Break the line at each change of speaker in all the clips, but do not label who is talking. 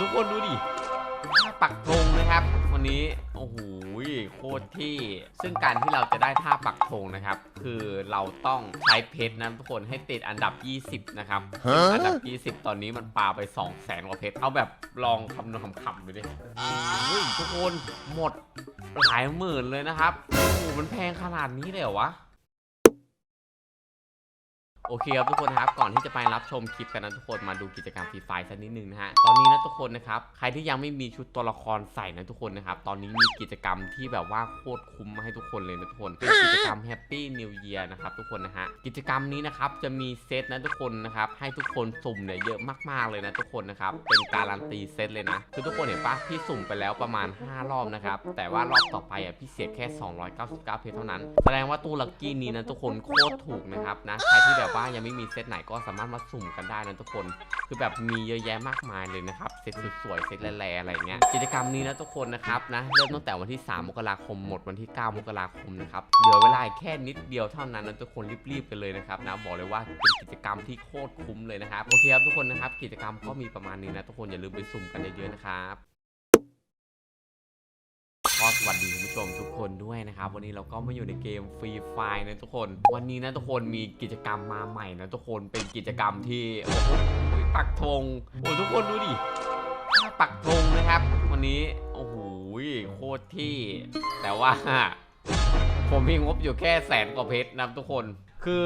ทุกคนดูดิท่าปักธงนะครับ วันนี้ โอ้โหโคตรที่ ซึ่งการที่เราจะได้ท่าปักธงนะครับ คือเราต้องใช้เพชรนะทุกคนให้ติดอันดับ 20 นะครับซึ่งอันดับ 20 ตอนนี้มันปาไป2 0 0แสนกว่าเพชร เอาแบบลองคำนวณคำๆดูดิโอ้ยทุกคนหมดหลายหมื่นเลยนะครับ โอ้โหมันแพงขนาดนี้เลยเหรอวะ โอเคครับทุกคนครับก่อนที่จะไปรับชมคลิปกันนะทุกคนมาดูกิจกรรมฟรีไฟสักนิดนึงนะฮะตอนนี้นะทุกคนนะครับใครที่ยังไม่มีชุดตัวละครใส่นะทุกคนนะครับตอนนี้มีกิจกรรมที่แบบว่าโคตรคุ้มมาให้ทุกคนเลยนะทุกคนเป็นกิจกรรม Happy New Year นะครับทุกคนนะฮะกิจกรรมนี้นะครับจะมีเซตนะทุกคนนะครับให้ทุกคนสุ่มเนี่ยเยอะมากๆเลยนะทุกคนนะครับเป็นการันตีเซตเลยนะคือทุกคนเห็นปะพี่สุ่มไปแล้วประมาณ 5 รอบนะครับแต่ว่ารอบต่อไปอะพี่เสียแค่ 299 เพชรเท่านั้น แสดงว่าตู้ลัคกี้นี้นะทุกคนโคตรถูกนะครับนะใครที่แบบว่ายังไม่มีเซตไหนก็สามารถมาสุ่มกันได้นะทุกคน คือแบบมีเยอะแยะมากมายเลยนะครับ เซตสวยๆเซตแร่ๆอะไรเงี้ย กิจกรรมนี้นะทุกคนนะครับนะเริ่มตั้งแต่วันที่ 3 มกราคมหมดวันที่ 9 มกราคมนะครับ เหลือเวลาแค่นิดเดียวเท่านั้นนะทุกคนรีบๆกันเลยนะครับนะบอกเลยว่าเป็นกิจกรรมที่โคตรคุ้มเลยนะครับ โอเคครับทุกคนนะครับ กิจกรรมก็มีประมาณนี้นะทุกคนอย่าลืมไปสุ่มกันเยอะๆนะครับ ก็สวัสดีคุณผู้ชมทุกคนด้วยนะครับ วันนี้เราก็มาอยู่ในเกมฟรีไฟนะทุกคน วันนี้นะทุกคนมีกิจกรรมมาใหม่นะทุกคนเป็นกิจกรรมที่โอ้โหปักธงโอ้ทุกคนดูดิปักธงนะครับ วันนี้โอ้โหโคตรที่ แต่ว่า ผมมีงบอยู่แค่แสนกว่าเพชรนะทุกคน คือ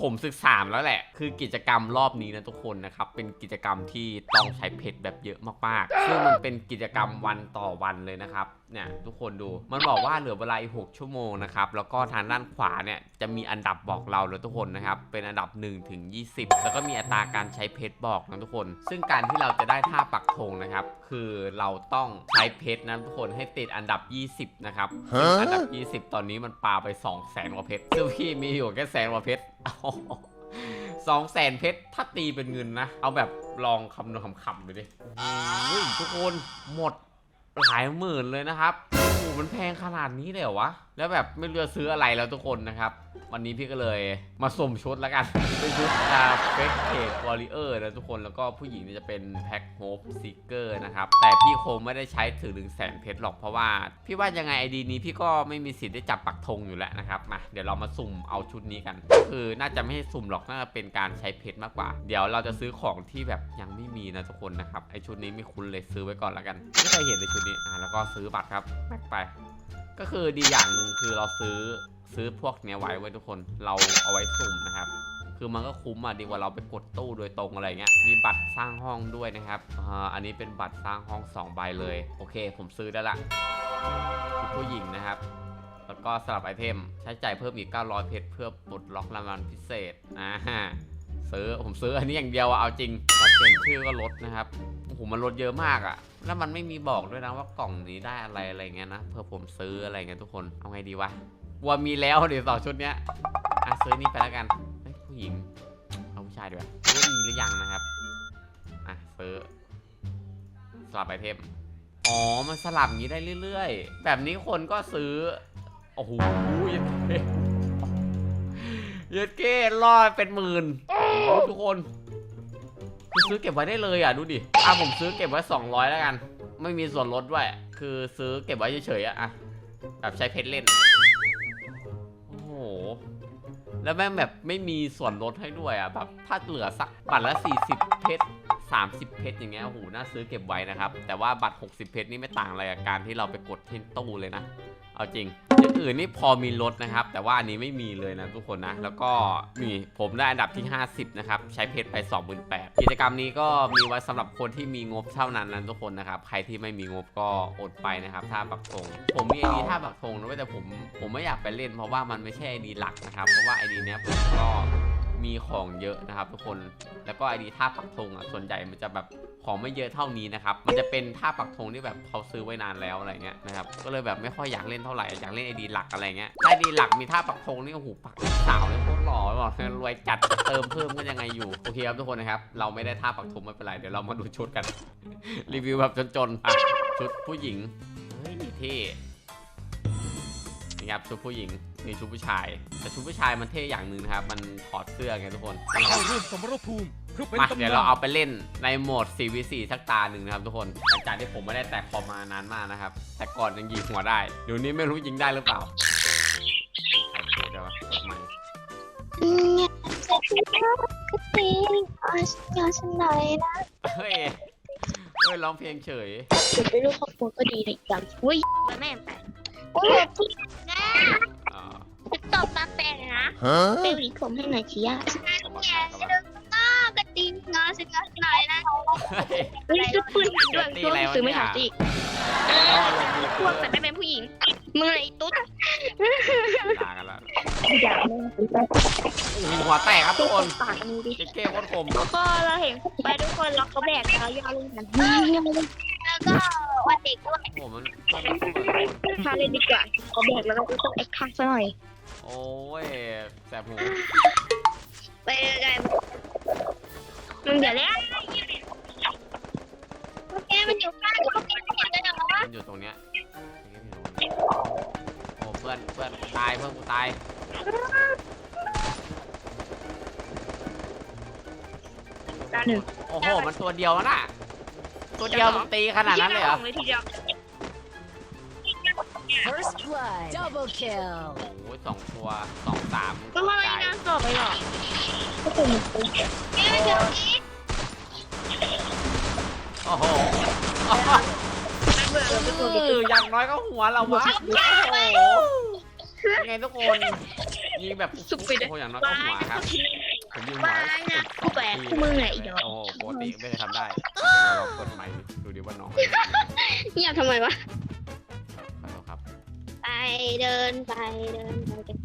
ผมศึกษาแล้วแหละ คือกิจกรรมรอบนี้นะทุกคนนะครับ เป็นกิจกรรมที่ต้องใช้เพชรแบบเยอะมากๆ ซึ่งมันเป็นกิจกรรมวันต่อวันเลยนะครับ เนี่ยทุกคนดู มันบอกว่าเหลือเวลาอีก 6 ชั่วโมงนะครับ แล้วก็ทางด้านขวาเนี่ยจะมีอันดับบอกเราเลยทุกคนนะครับ เป็นอันดับ1ถึง20 แล้วก็มีอัตราการใช้เพชรบอกนะทุกคน ซึ่งการที่เราจะได้ท่าปักธงนะครับ คือเราต้องใช้เพชรนะทุกคนให้ติดอันดับ 20 นะครับ อันดับ 20 ตอนนี้มันปาไป2 0 0แสนกว่าเพชร ซึ่งพี่มีอยู่แค่แสนว่าเพชรสองแสนเพชรถ้าตีเป็นเงินนะ เอาแบบลองคำนวณคำๆดูดิทุกคนหมดหลายหมื่นเลยนะครับโอ้โหมันแพงขนาดนี้เลยเหรอวะแล้วแบบไม่รู้จะซื้ออะไรแล้วทุกคนนะครับ วันนี้พี่ก็เลยมาสุ่มชุดแล้วกัน เป็นชุดอ่าเฟกเทดวอริเออร์นะทุกคนแล้วก็ผู้หญิงเนี่ยจะเป็นแพ็คโฮปซิกเกอร์นะครับ แต่พี่คงไม่ได้ใช้ถึงหนึ่งแสนเพชรหรอกเพราะว่า พี่ว่ายังไงไอดีนี้พี่ก็ไม่มีสิทธิ์ได้จับปักธงอยู่แล้วนะครับมาเดี๋ยวเรามาสุ่มเอาชุดนี้กันก็คือน่าจะไม่ให้สุ่มหรอกน่าจะเป็นการใช้เพชรมากกว่า เดี๋ยวเราจะซื้อของที่แบบยังไม่มีนะทุกคนนะครับไอชุดนี้ไม่คุ้นเลยซื้อไว้ก่อนแล้วกันไม่เคยเห็นเลยชุดนี้อ่าแล้วก็ซื้อบัตรครับแม็กไป ก็คือดีอย่างหนึ่งคือเราซื้อซื้อพวกเนี้ยไว้ไว้ทุกคน เราเอาไว้สุ่มนะครับ คือมันก็คุ้มอะดีกว่าเราไปกดตู้โดยตรงอะไรเงี้ย มีบัตรสร้างห้องด้วยนะครับอ่าอันนี้เป็นบัตรสร้างห้อง2ใบเลย โอเค ผมซื้อได้ละชุดผู้หญิงนะครับ แล้วก็สลับไอเทม ใช้จ่ายเพิ่มอีก 900 เพชรเพื่อปลดล็อกรางวัลพิเศษอ่าฮะซื้อผมซื้ออันนี้อย่างเดียวอะเอาจริงพอเปลี่ยนชื่อก็ลดนะครับ โหมันลดเยอะมากอะแล้วมันไม่มีบอกด้วยนะว่ากล่องนี้ได้อะไรอะไรเงี้ยนะเพื่อผมซื้ออะไรเงี้ยทุกคนเอาไงดีวะกลัวมีแล้วเดี๋ยวต่อชุดเนี้ยอะซื้อนี่ไปแล้วกันเฮ้ยผู้หญิงเอาผู้ชายดีกว่ารู้ว่ามีหรือยังนะครับอะซื้อสลับไอเทมอ๋อมันสลับงนี้ได้เรื่อย ๆ แบบนี้คนก็ซื้อโอ้โหเยัดเก้เยัดเก้รอดเป็นหมื่นโอ้ทุกคน คือซื้อเก็บไว้ได้เลยอะดูดิอะผมซื้อเก็บไว้ 200 แล้วกัน ไม่มีส่วนลดด้วย คือซื้อเก็บไว้เฉยๆอะอะแบบใช้เพชรเล่น โอ้โห แล้วแม่งแบบไม่มีส่วนลดให้ด้วยอะแบบถ้าเหลือสักบัตรละ 40 เพชร30 เพชรอย่างเงี้ยโอ้โหน่าซื้อเก็บไว้นะครับ แต่ว่าบัตร 60 เพชรนี่ไม่ต่างอะไรกับการที่เราไปกดที่ตู้เลยนะ เอาจริง อย่างอื่นนี่พอมีลดนะครับ แต่ว่าอันนี้ไม่มีเลยนะทุกคนนะ แล้วก็มีผมได้อันดับที่ 50 นะครับ ใช้เพชรไป 28,000กิจกรรมนี้ก็มีไว้สำหรับคนที่มีงบเท่านั้นนะทุกคนนะครับ ใครที่ไม่มีงบก็อดไปนะครับท่าปักธงผมมีไอดีท่าปักธงนะแต่ผมผมไม่อยากไปเล่น เพราะว่ามันไม่ใช่ไอดีหลักนะครับ เพราะว่าไอดีเนี้ยผมก็ มีของเยอะนะครับ ทุกคนแล้วก็ไอดีท่าปักธงอะส่วนใหญ่มันจะแบบของไม่เยอะเท่านี้นะครับ มันจะเป็นท่าปักธงที่แบบเขาซื้อไว้นานแล้วอะไรเงี้ยนะครับ ก็เลยแบบไม่ค่อยอยากเล่นเท่าไหร่ อยากเล่นไอดีหลักอะไรเงี้ยไอดีหลักมีท่าปักธงนี่โอ้โหปักสาวเลยโคตรหล่อบอกรวยจัดเติมเพิ่มก็ยังไงอยู่ โอเคครับทุกคนนะครับ เราไม่ได้ท่าปักธงไม่เป็นไร เดี๋ยวเรามาดูชุดกัน รีวิวแบบจนๆอะชุดผู้หญิง เฮ้ยเท่ นี่ครับชุดผู้หญิงนี่ชุดผู้ชาย แต่ชุดผู้ชายมันเท่อย่างหนึ่งนะครับ มันถอดเสื้อไงทุกคน
เข้าร่วมสมรภูมิเพื่อเป็น
มา
ตำ
เดี๋ยว
นา
เรา
น
เอาไปเล่นในโหมด 4v4 สักตาหนึ่งนะครับทุกคนหลังจากที่ผมไม่ได้แตะคอมมานานมากนะครับ แต่ก่อนยังยิงหัวได้เดี๋ยวนี้ไม่รู้ยิงได้หรือเปล่าโอเคเดี๋ยวกดใหม่
อืมจะคิดว่าก็ตีอาชาฉันหน่อยนะ
เฮ้ยเฮ้ยร้องเพลงเฉย
เดี๋ยวไปรูปครอบครัวก็ดีในจังอุ้ยแม่แปลโอ้ยพี่นะ
อ่า
จะตอบมาแปลงนะเปลหวีผมให้หน่อยชีอะ
เข้ามาเข้ามา
ก็ตีงาสิงาหน่อยนะ
เฮ้ย
นี่ซื้อปืนทันด้วย
ตี
ช่ว
อะไร
ง
วะ
ซื้อไม่
เนี่ย
ทันสิพวกแต่ไม่เป็นผู้หญิงมือไหนตุ๊ด
ด่ากันแล้ว
อยาก
โอ้โหหัวแตกครับทุกคน
ปากมือดิ
เจ๊เก้โคตรคม
แล้วก็เราเห็นไปทุกคนแล้วเขาแบกเราย่อลงกัน แล้วก็วันเด็กด้วย
โอ้โหมันมันมันมัน
พาเลยดีกว่าเขาแบกแล้วก็ต้องเอ็กซ์ค่าซะหน่อย
โอ้ยแสบหู
ไปกันมึงเดี๋ยวแล้วแกมันอยู่ข้างเขาไม่เห็นกันหรอวะ
มันอยู่ตรงเนี้ยโอ้เพื่อนเพื่อนกูตายเพื่อนกูตาย
ตาหนึ่ง
โอ้โหมันตัวเดียวน่ะ ตัวเดียวมึงตีขนาดนั้นเลยเหรอ
ทีเดียว
First blood. Double kill.
โอ้ยสองตัวสองสาม
ก็ทำไม
ตาย
นานสอบไปหรอก็เป็นแกมันอยู่นี่
โอ้โห
มันเบื่อแล้วทุกคน
เอออย่างน้อยก็หัวเราวะโอ้โหยังไงทุกคนยิงแบบโอ้โหอย่างน้อยก็หัวครับ ผมยิงหัว
วายนะกูแบกคู่มือไงอีดอก
โอ้โหปกติไม่ได้ทำได้เดี๋ยวเราเปิดไมค์ดูดิว่าน้อง
เงียบทำไมวะ
ขอโทษครับ
ไปเดินไปเดินไปกัน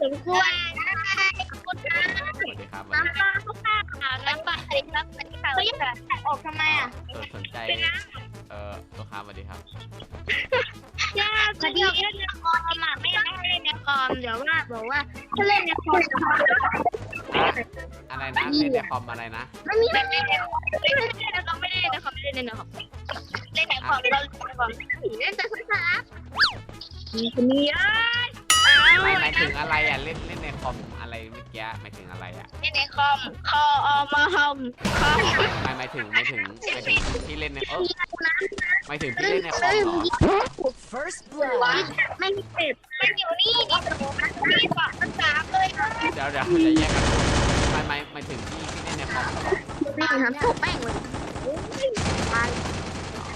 สมควรขอบคุณนะ
สวัสดีครับสวัสดี
น้ำปลาเขาข้าวขาวน้ำปลาอะไรครับสวัสดีค่ะเขายังออกทำไมอะ
เออสนใจ เออตัวค้าสวัสดีครับ
ยากพอดี มเดี๋ยวว่าบอกว่าถ้าเล่นในคอม
อะไรนะเล่นในคอมอะไรนะ
ไม่มีไม่เล่นในคอมไม่เล่นในคอมไม่เล่นในคอมไม่เล่นในคอมเล่นในคอมเราเล่นในคอมเล่นแต่ภาษามีคนนี้อะ
ไม่หมายถึงอะไรอะเล่นเล่นในคอม กี้หมายถึงอะไรอะ
เล่นในคอมคออมาคอมคอม
หมายหมายถึงหมายถึงหมายถึงที่เล่นในเออหมายถึงที่เล่นในคอมเหรอ
First blood.
ไม่เจ็บมันอยู่นี่นี่ตรงนั้นที่ฝากภาษาเลยนะ
เดี๋ยวเดี๋ยวจะแยกกันหมายหมายหมายถึงที่ที่เล่นในคอมเหรอ
ไม่ทำตกแป้งเลยตาย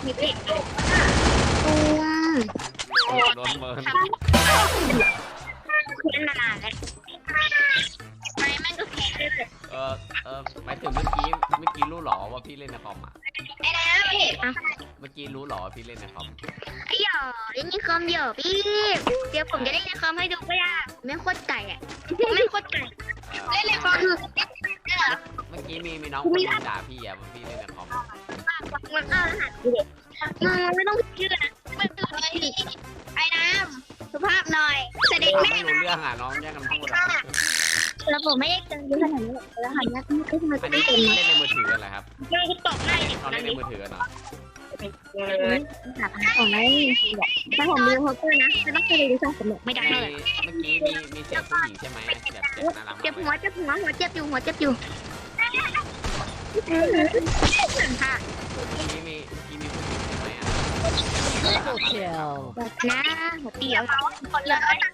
มีเพลงตัว
โอ้โดนเบิร์น
เล่นมานานแล้ว ไม่แม่งก็แข็งเลย
เออเออหมายถึงเมื่อกี้เมื่อกี้รู้เหรอว่าพี่เล่นในคอมอะ
ไอ้แล้วพี่อะ
เมื่อกี้รู้เหรอว่าพี่เล่นในคอม
ไอ้หยอเล่นในคอมหยอพี่เดี๋ยวผมจะเล่นในคอมให้ดูก็ได้ไม่โคตรไก่อะไม่โคตรไก่
เออ
เล่นในคอมคือ
เมื่อกี้มีมีน้องคนหนึงด่าพี่อะว่าพี่เล่นในคอม
มันเอารหัสกูเด็กมึงไม่ต้องเชื่อนะมันคือไอ้น้ำสุภาพหน่อยเสด็จ
น้อง
แม่
ไม่รู้เรื่องอะน้องแย่งกันพูดอะ
แล้วผมไม่ได้เจอเยอะขนาดนี้หรอกรหัสนี้ไม่ทำไม
อัน
ไม่
นี้
เต็ม
เล่นในมือถือกันเหรอครับ
เลยกูตกได้เนี่ย
น้องเล่นในมือถือกันเหรอ
หาของไม่ถ้าผมมีโฮเตอร์นะจะต้องเคยดูช่องสนุกไม่
ใน
ได้เลย
เมื่อกี้มีมีเสียงผู้หญิงใช่ไหมแบบเจ็บน่ารัก
เจ็
มา
บ
กเล
หัวยเจ็บหัวหัวเจ็บอยู่หัวเจ็บอยู่ค่ะ
เมื่อกี้มีเมื่อกี้มีผู้หญิงใช่ไหมอะ
Triple kill.
แบบนะหัวเตียวคนเลย
เ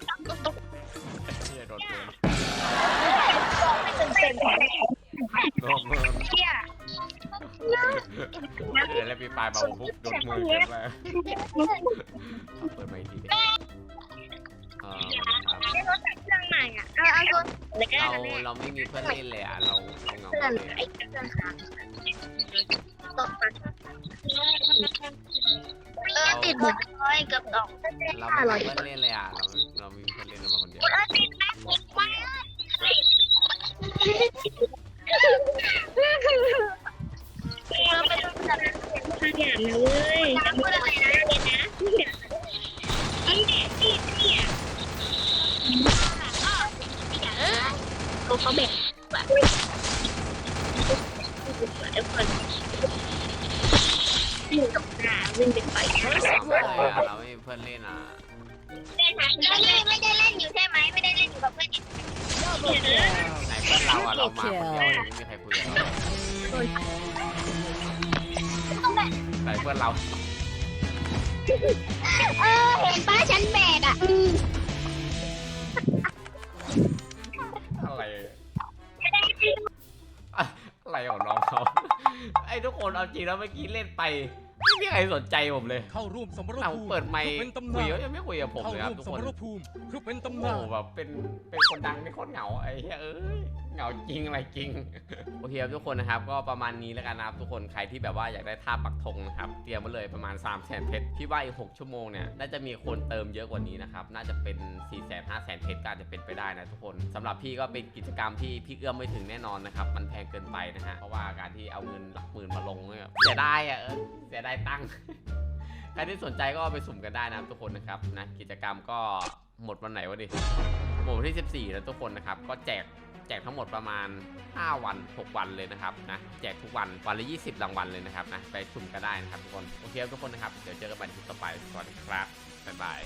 ดี๋
ย
วแล้วปีปลายมาปุ๊บโดนมือเจ็บเลยเปิดไมค์ทีดิเออครับ
ได้รถแต่เครื่องใหม่อะ เอาเอาคนเลยก็ได้
เรา
นะแม่
เราไม่มีเพื่อนเล่นเลยอะเราเราเหงา
เพื่อน
เลย
ไอ้เพื่อนค่ะตกกันเออติดหมดเลยเกือบตก
เราไม่มีเพื่อนเล่นเลยอะเราเราไม่มีเพื่อนเล่นเรามาคนเดียว
เออติดนะไปเรา ขยันนะเว้ยจะพูดอะไรนะเดี๋ยวนะมันเด็กที่เนี่ยเออเขาเขาเบ็ดแบบทุกคนอยู่ตกหนาเว้วิ่งเป็นไป
First
ทำไมเลย
blood.
อะเราไม่มีเพื่อนเล่นอะ
เล่นหาไม่ได้ไม่ได้เล่นอยู่ใช่ไหมไม่ได้เล่นอยู่กับเพื่อน
Double kill.
ไหนเพื่อนเราอะเรามาคนเดียวไม่มีใครคุยกับเราไหน เพื่อนเรา
เออเห็นป้าฉันแบกอะ
อะไรอะอะไรของน้องเขาไอ้ทุกคนเอาจริงแล้วเมื่อกี้เล่นไป ไม่มีใครสนใจผมเลย
เข้าร่วมสมร
เรา
ภูมิ
เปิดไมค์
เพื่อเป็นตำ
คุ
นายน
ก็ยังไม่คุยกับผม
เข้า
เลยค
ร่
รับ
วม
ทุก
ส
ค
ม
น
รภูมิเพื่อเป็น
โอ้
ตำ
โห
นาน
แบบเป็นเป็นคนดังเป็นคนเหงาไอ้เหี้ยเอ้ยเหงาจริงอะไรจริง โอเคครับทุกคนนะครับ ก็ประมาณนี้แล้วกันนะครับทุกคนใครที่แบบว่าอยากได้ท่าปักธงนะครับเตรียมมาเลยประมาณ 3 0 0 0 0 0เพชรพี่ว่าอีก 6 ชั่วโมงเนี่ยน่าจะมีคนเติมเยอะกว่านี้นะครับน่าจะเป็น 4 0 0 0 0 0 5 0 0 0 0เพชรก็อาจจะเป็นไปได้นะทุกคนสำหรับพี่ก็เป็นกิจกรรมที่พี่เอื้อมไม่ถึงแน่นอนนะครับมันแพงเกินไปนะฮะเพราะว่าการที่เอาเงินหลักหมื่นมาลงเนี่ยเสียดายอะเออเสียดายตังค์ใครที่สนใจก็ไปสุ่มกันได้นะทุกคนนะครับนะกิจกรรมก็หมดวันไหนวะดิหมดวันที่ 14 แล้วทุกคนนะครับ ก็แจกแจกทั้งหมดประมาณ 5 วัน 6 วันเลยนะครับนะแจกทุกวันวันละ 20 รางวัลเลยนะครับนะไปสุ่มกันได้นะครับทุกคนโอเคทุกคนนะครับเดี๋ยวเจอกันใหม่ในคลิปต่อไปสวัสดีครับบ๊ายบาย